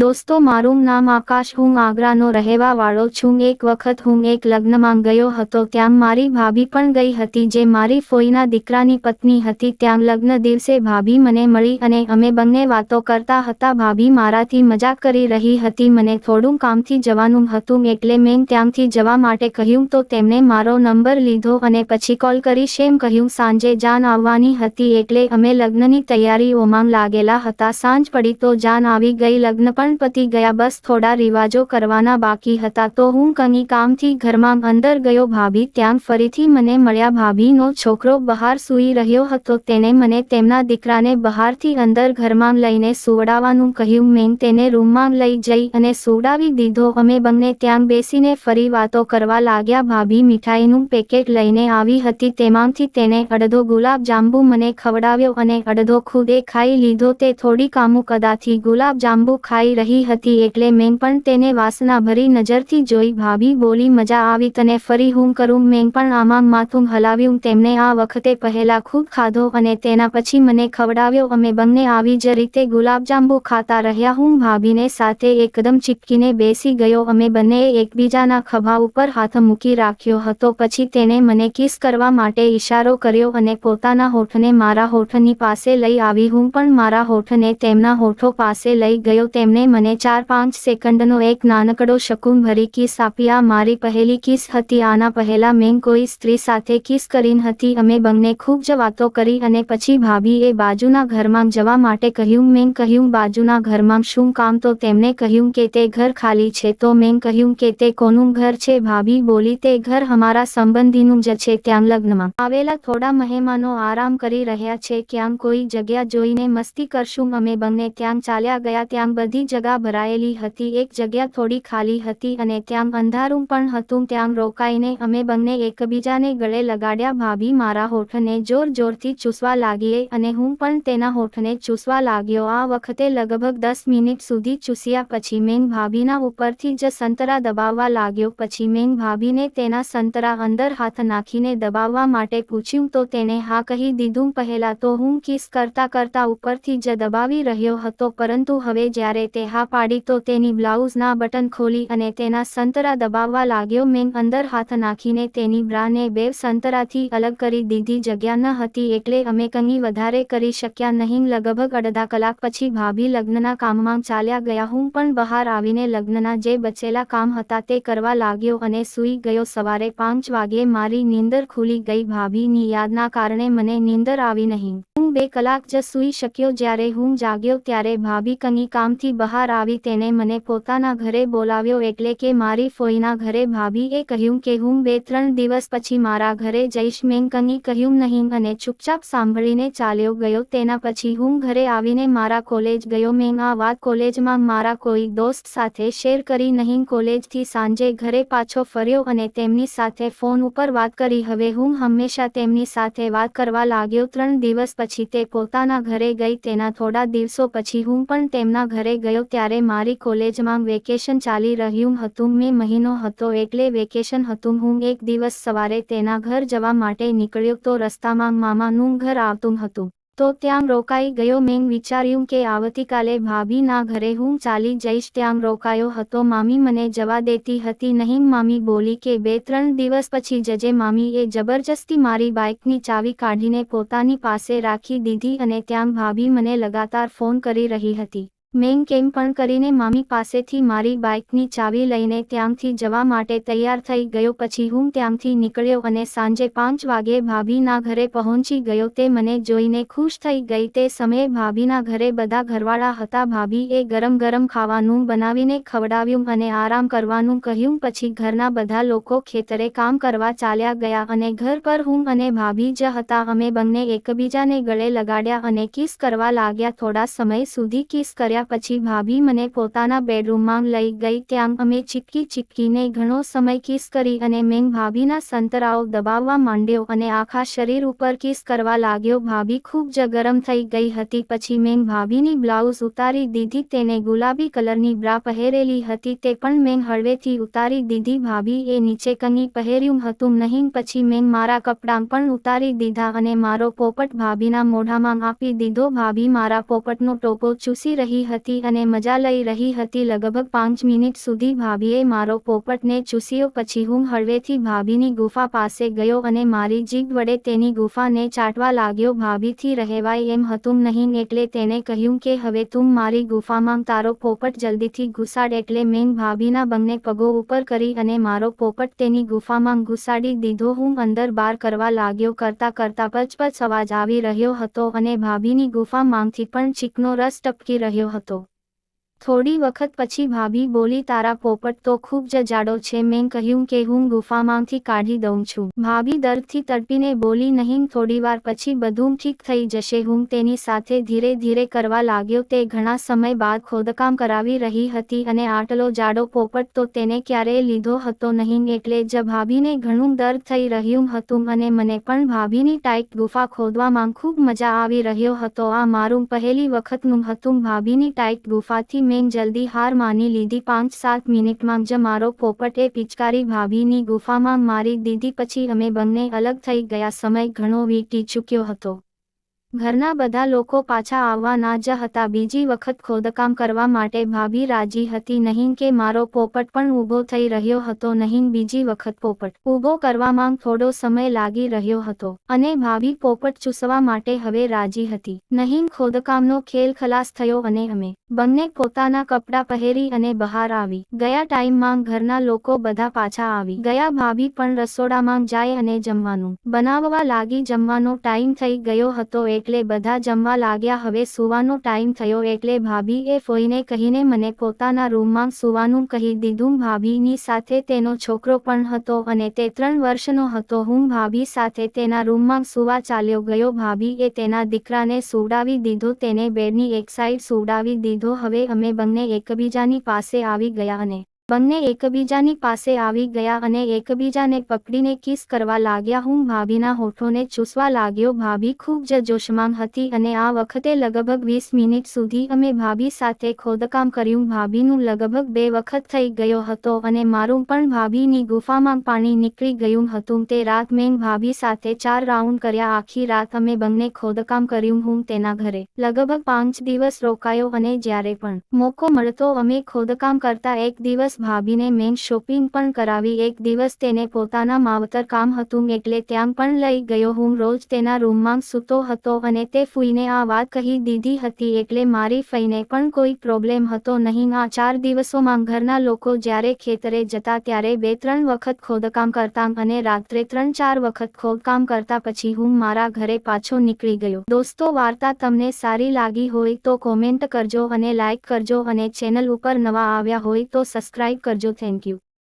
દોસ્તો, મારું નામ આકાશ હું આગ્રાનો રહેવા વાળો છું. એક વખત હું એક લગ્નમાં ગયો હતો, ત્યાં મારી ભાભી પણ ગઈ હતી, જે મારી ફોઈના દીકરાની પત્ની હતી. ત્યાં લગ્ન દિવસે ભાભી મને મળી અને અમે બંને વાતો કરતા હતા. ભાભી મારાથી મજાક કરી રહી હતી, મને થોડું કામથી જવાનું હતું, એટલે મેં ત્યાંથી જવા માટે કહ્યું, તો તેમણે મારો નંબર લીધો અને પછી કોલ કરી શેમ કહ્યું. સાંજે જાન આવવાની હતી, એટલે અમે લગ્નની તૈયારીઓમાં લાગેલા હતા. સાંજ પડી તો જાન આવી ગઈ, લગ્ન પણ પતી ગયા બસ થોડા રિવાજો કરવાના બાકી હતા તો હું કંઈ કામથી ઘરમાં અંદર ગયો ભાભી ત્યાં ફરીથી મને મળ્યા ભાભીનો છોકરો બહાર સૂઈ રહ્યો હતો તેને મને તેમના દીકરાને બહારથી અંદર ઘરમાં લઈને સુવડાવવાનું કહ્યું મેં તેને રૂમમાં લઈ જઈ અને સુવડાવી દીધો. અમે બંને ત્યાં બેસીને ફરી વાતો કરવા લાગ્યા. ભાભી મીઠાઈનું પેકેટ લઈને આવી હતી તેમાંથી તેને અડધો ગુલાબ જાંબુ મને ખવડાવ્યો અને અડધો ખુદે ખાઈ લીધો. તે થોડી કામુક અદાથી ગુલાબ જાંબુ ખાઈ રહી હતી એટલે મેં પણ તેને વાસના ભરી નજરથી જોઈ, ભાભી, બોલી મજા આવી તને ફરી હું કરું? મેં પણ આમાં માથું હલાવ્યું, તેમને આ વખતે પહેલા ખૂબ ખાધો અને તેના પછી મને ખવડાવ્યો. અમે બંને આવી જ રીતે ગુલાબજાંબુ ખાતા રહ્યા હું. ભાભીને સાથે એકદમ ચીપકીને બેસી ગયો. અમે બંને એકબીજાના ખભા ઉપર હાથ મૂકી રાખ્યો હતો. પછી તેને મને કિસ કરવા માટે ઈશારો કર્યો અને પોતાના હોઠને મારા હોઠની પાસે લઈ આવી. હું પણ મારા હોઠને તેમના હોઠો પાસે લઈ ગયો. તેમને મને ચાર પાંચ સેકન્ડનો એક નાનકડો શકુમ ભરી કિસ આપી. આ મારી પહેલી કિસ હતી. આના પહેલા મેં કોઈ સ્ત્રી સાથે કિસ કરીન હતી. અમે બંને ખૂબ જ વાતો કરી અને પછી ભાભીએ બાજુના ઘરમાં જવા માટે કહ્યું. મેં કહ્યું, બાજુના ઘરમાં શું કામ? તો તેમણે કહ્યું કે, તે ઘર ખાલી છે. તો મેં કહ્યું કે, તે કોનું ઘર છે? ભાભી બોલી, તે ઘર અમારા સંબંધીનું જ છે ત્યાં લગ્નમાં. આવેલા થોડા મહેમાનો આરામ કરી રહ્યા છે. ક્યાં કોઈ જગ્યા જોઈને મસ્તી કરશું. અમે બંને ત્યાં ચાલ્યા ગયા. ત્યાં બધી જગા ભરાયેલી હતી, એક જગ્યા થોડી ખાલી હતી અને ત્યાં અંધારું પણ હતું, ત્યાં રોકાઈને અમે બંને એકબીજાને ગળે લગાડ્યા, ભાભી, મારા હોઠને જોર જોરથી ચૂસવા લાગીએ અને હું પણ તેના હોઠને ચૂસવા લાગ્યો. આ વખતે લગભગ દસ મિનિટ સુધી ચૂસ્યા પછી મેં ભાભીના ઉપરથી જ સંતરા દબાવવા લાગ્યો, પછી મેં ભાભીને તેના સંતરા અંદર હાથ નાખીને દબાવવા માટે પૂછ્યું, તો તેને હા કહી દીધું પહેલા તો હું કિસ કરતા કરતા ઉપરથી જ દબાવી રહ્યો હતો, પરંતુ હવે જ્યારે તે હા પાડી તો તેની બ્લાઉઝના બટન ખોલી અને તેના સંતરા દબાવવા લાગ્યો. મેં અંદર હાથ નાખીને તેની બ્રાને બે સંતરાથી અલગ કરી દીધી. જગ્યા ન હતી એટલે અમે કંઈ વધારે કરી શક્યા નહીં. લગભગ અડધા કલાક પછી ભાભી લગ્નના કામમાં ચાલ્યા ગયા. હું પણ બહાર આવીને લગ્નના જે બચેલા કામ હતા તે કરવા લાગ્યો અને સૂઈ ગયો. સવારે પાંચ વાગ્યે મારી નીંદર ખુલી ગઈ. ભાભીની યાદના કારણે મને નીંદર આવી નહીં. હું બે કલાક જ સૂઈ શક્યો જ્યારે હું જાગ્યો ત્યારે ભાભી કની કામથી બહાર આવી તેને મને પોતાના ઘરે બોલાવ્યો એટલે કે મારી ફોઈના ઘરે ભાભીએ કહ્યું કે હું બે ત્રણ દિવસ પછી મારા ઘરે જઈશ. મેં કની કહ્યું નહીં અને ચૂપચાપ સાંભળીને ચાલ્યો ગયો. તેના પછી હું ઘરે આવીને મારા કોલેજ ગયો. મેં આ વાત કોલેજમાં મારા કોઈ દોસ્ત સાથે શેર કરી નહીં. કોલેજથી સાંજે ઘરે પાછો ફર્યો અને તેમની સાથે ફોન ઉપર વાત કરી. હવે હું હંમેશા તેમની સાથે વાત કરવા લાગ્યો. ત્રણ દિવસ પછી તે પોતાના ઘરે ગઈ તેના થોડા દિવસો પછી હું પણ તેમના ઘરે ગયો ત્યારે મારી કોલેજમાં વેકેશન ચાલી રહ્યું હતું, મે મહિનો હતો એટલે વેકેશન હતું, હું એક દિવસ સવારે તેના ઘર જવા માટે નીકળ્યો તો રસ્તામાં મામાનું ઘર આવતું હતું. તો ત્યાં રોકાઈ ગયો મેં વિચાર્યું કે આવતીકાલે ભાભીના ઘરે હું ચાલી જઈશ. ત્યાં રોકાયો હતો. મામી મને જવા દેતી હતી નહીં. મામી બોલી કે બે ત્રણ દિવસ પછી જજે. મામીએ જબરજસ્તી મારી બાઇકની ચાવી કાઢીને પોતાની પાસે રાખી દીધી અને ત્યાં ભાભી મને લગાતાર ફોન કરી રહી હતી. મેં કેમ પણ કરીને મામી પાસેથી મારી બાઇકની ચાવી લઈને ત્યાંથી જવા માટે તૈયાર થઈ ગયો પછી હું ત્યાંથી નીકળ્યો અને સાંજે પાંચ વાગે ભાભીના ઘરે પહોંચી ગયો તે મને જોઈને ખુશ થઈ ગઈ. તે સમયે ભાભીના ઘરે બધા ઘરવાળા હતા. ભાભીએ ગરમ ગરમ ખાવાનું બનાવીને ખવડાવ્યું અને આરામ કરવાનું કહ્યું. પછી ઘરના બધા લોકો ખેતરે કામ કરવા ચાલ્યા ગયા અને ઘર પર હું અને ભાભી જ હતા. અમે બંને એકબીજાને ગળે લગાડ્યા અને કિસ કરવા લાગ્યા. થોડા સમય સુધી કિસ કર્યા પછી ભાભી મને પોતાના બેડરૂમમાં લઈ ગઈ ત્યાં અમે ચીપકી ચીપકીને ઘણો સમય કિસ કરી અને મેં ભાભીના સંતરાઓ દબાવવા માંડ્યો અને આખા શરીર ઉપર કિસ કરવા લાગ્યો. ભાભી ખૂબ જ ગરમ થઈ ગઈ હતી. પછી મેં ભાભીની બ્લાઉઝ ઉતારી દીધી, તેને ગુલાબી કલરની બ્રા પહેરેલી હતી, તે પણ મેં હળવેથી ઉતારી દીધી. ભાભી એ નીચે કની પહેર્યું હતું નહીં, પછી મેં મારા કપડાં પણ ઉતારી દીધા અને મારો પોપટ ભાભીના મોઢામાં આપી દીધો. ભાભી મારા પોપટનો ટોપો ચૂસી રહી હતી અને મજા લઈ રહી હતી. લગભગ પાંચ મિનિટ સુધી ભાભીએ મારો પોપટને ચૂસ્યો, પછી હું હળવેથી ભાભીની ગુફા પાસે ગયો અને મારી જીભ વડે તેની ગુફાને ચાટવા લાગ્યો. ભાભીથી રહેવાય એમ હતું નહીં એટલે તેને કહ્યું કે, હવે તું મારી ગુફામાં તારો પોપટ જલ્દીથી ઘુસાડ એટલે મેં ભાભીના બંને પગો ઉપર કરી અને મારો પોપટ તેની ગુફામાં ઘુસાડી દીધો. હું અંદર બાર કરવા લાગ્યો કરતા કરતા પચપચ અવાજ આવી રહ્યો હતો અને ભાભીની ગુફામાંથી પણ ચીકનો રસ ટપકી રહ્યો હતો. と。થોડી વખત પછી ભાભી બોલી, તારા પોપટ તો ખૂબ જ જાડો છે. મેં કહ્યું કે હું ગુફામાંથી કાઢી દઉં છું. ભાભી દર્દથી તડપીને બોલી, નહીં થોડીવાર પછી બધું ઠીક થઈ જશે. હું તેની સાથે ધીરે ધીરે કરવા લાગ્યો. તે ઘણા સમય બાદ ખોદકામ કરાવી રહી હતી અને આટલો જાડો પોપટ તો તેને ક્યારેય લીધો હતો નહીં. એટલે જ ભાભીને ઘણું દર્દ થઈ રહ્યું હતું અને મને પણ ભાભીની ટાઈટ ગુફા ખોદવામાં ખૂબ મજા આવી રહ્યો હતો. આ મારું પહેલી વખતનું હતું. ભાભીની ટાઈટ ગુફાથી મેં જલ્દી હાર માની લીધી. પાંચ સાત મિનિટમાં જ મારો પોપટે પિચકારી ભાભીની ગુફામાં મારી દીધી. પછી અમે બંને અલગ થઈ ગયા. સમય ઘણો વીતી ચૂક્યો હતો. ઘરના બધા લોકો પાછા આવવાના જ હતા. બીજી વખત ખોદકામ કરવા માટે ભાભી રાજી હતી નહીં કે મારો પોપટ પણ ઊભો થઈ રહ્યો હતો નહીં. બીજી વખત પોપટ ઊભો કરવામાં થોડો સમય લાગી રહ્યો હતો અને ભાભી પોપટ ચૂસવા માટે હવે રાજી હતી. નહીં, ખોદકામનો ખેલ ખલાસ થયો અને અમે બંને પોતાના કપડાં પહેરી અને બહાર આવી ગયા ટાઈમમાં ઘરના લોકો બધા પાછા આવી ગયા. ભાભી પણ રસોડામાં જાય અને જમવાનું બનાવવા લાગી. જમવાનો ટાઈમ થઈ ગયો હતો. એટલે બધા જમવા લાગ્યા. હવે સુવાનો ટાઈમ થયો એટલે ભાભીએ ફોઈને કહીને મને પોતાના રૂમમાં સુવાનું કહી દીધું. ભાભીની સાથે તેનો છોકરો પણ હતો અને તે ત્રણ વર્ષનો હતો. હું ભાભી સાથે તેના રૂમમાં સુવા ચાલ્યો ગયો. ભાભીએ તેના દીકરાને સુવડાવી દીધો. તેને બેડની એક સાઈડ સુવડાવી દીધો. હવે અમે બંને એકબીજાની પાસે આવી ગયા અને બંને એકબીજાની પાસે આવી ગયા અને એકબીજાને પકડીને કિસ કરવા લાગ્યા. હું ભાભીના હોઠોને ચૂસવા લાગ્યો. ભાભી ખૂબ જ જોશમાં હતી અને આ વખતે લગભગ વીસ મિનિટ સુધી અમે ભાભી સાથે ખોદકામ કર્યું. ભાભીનું લગભગ બે વખત થઈ ગયો હતો અને મારું પણ ભાભીની ગુફામાં પાણી નીકળી ગયું હતું. તે રાત મેં ભાભી સાથે ચાર રાઉન્ડ કર્યા. આખી રાત અમે બંને ખોદકામ કર્યું હું તેના ઘરે. લગભગ પાંચ દિવસ રોકાયો અને જ્યારે પણ મોકો મળતો અમે ખોદકામ કરતા એક દિવસ ભાભીને મેં શોપિંગ પણ કરાવી. એક દિવસ તેને પોતાના માવતર કામ હતું એટલે ત્યાં પણ લઈ ગયો. હું રોજ તેના રૂમમાં સૂતો હતો અને તે ફૂઈને આ વાત કહી દીધી હતી એટલે મારી ફઈને પણ કોઈ પ્રોબ્લેમ હતો નહીં. આ ચાર દિવસોમાં ઘરના લોકો જ્યારે ખેતરે જતા ત્યારે બે ત્રણ વખત ખોદકામ કરતા અને રાત્રે ત્રણ ચાર વખત ખોદકામ કરતા પછી હું મારા ઘરે પાછો નીકળી ગયો. દોસ્તો, વાર્તા તમને સારી લાગી હોય તો કોમેન્ટ કરજો અને લાઇક કરજો અને ચેનલ ઉપર નવા આવ્યા હોય તો સબસ્ક્રાઇબ કરજો. Thank you